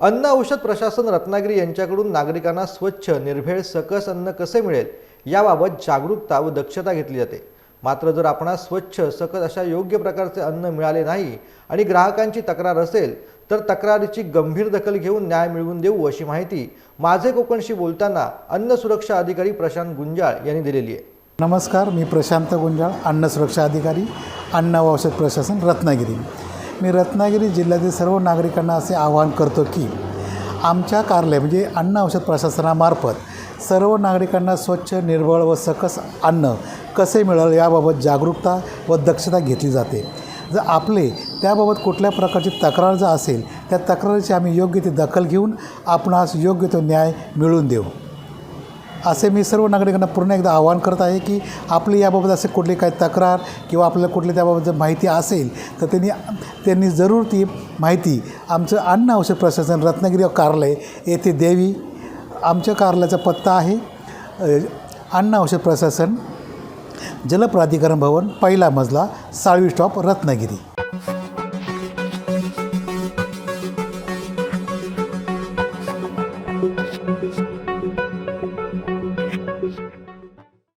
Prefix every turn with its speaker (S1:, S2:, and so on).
S1: अन्न औषध प्रशासन रत्नागिरी यांच्याकडून नागरिकांना स्वच्छ निर्भेळ सकस अन्न कसे मिळेल याबाबत जागरूकता व दक्षता घेतली जाते. मात्र जर आपणास स्वच्छ सकस अशा योग्य प्रकारचे अन्न मिळाले नाही आणि ग्राहकांची तक्रार असेल तर तक्रारीची गंभीर दखल घेऊन न्याय मिळवून देऊ अशी माहिती माझे कोकणशी बोलताना अन्न सुरक्षा अधिकारी प्रशांत गुंजाळ यांनी दिलेली आहे.
S2: नमस्कार मी प्रशांत गुंजाळ अन्न सुरक्षा अधिकारी अन्न औषध प्रशासन रत्नागिरी. मी रत्नागिरी जिल्ह्यातील सर्व नागरिकांना असे आवाहन करतो की आमच्या कार्यालय म्हणजे अन्न औषध प्रशासनामार्फत सर्व नागरिकांना स्वच्छ निर्मळ व सकस अन्न कसे मिळेल याबाबत जागरूकता व दक्षता घेतली जाते. जर आपले त्याबाबत कुठल्या प्रकारची तक्रार जर असेल त्या तक्रारीची आम्ही योग्य ती दखल घेऊन आपणास योग्य तो न्याय मिळवून देऊ. असे मी सर्व नागरिकांना पूर्ण एकदा आवाहन करत आहे की आपली याबाबत असे कुठली काही तक्रार किंवा आपल्याला कुठली त्याबाबत जर माहिती असेल तर त्यांनी त्यांनी जरूर ती माहिती आमचं अन्न औषध प्रशासन रत्नागिरी कार्यालय येथे देवी आमच्या कार्यालयाचा पत्ता आहे अन्न औषध प्रशासन जलप्राधिकरण भवन पहिला मजला साळवी स्टॉप रत्नागिरी.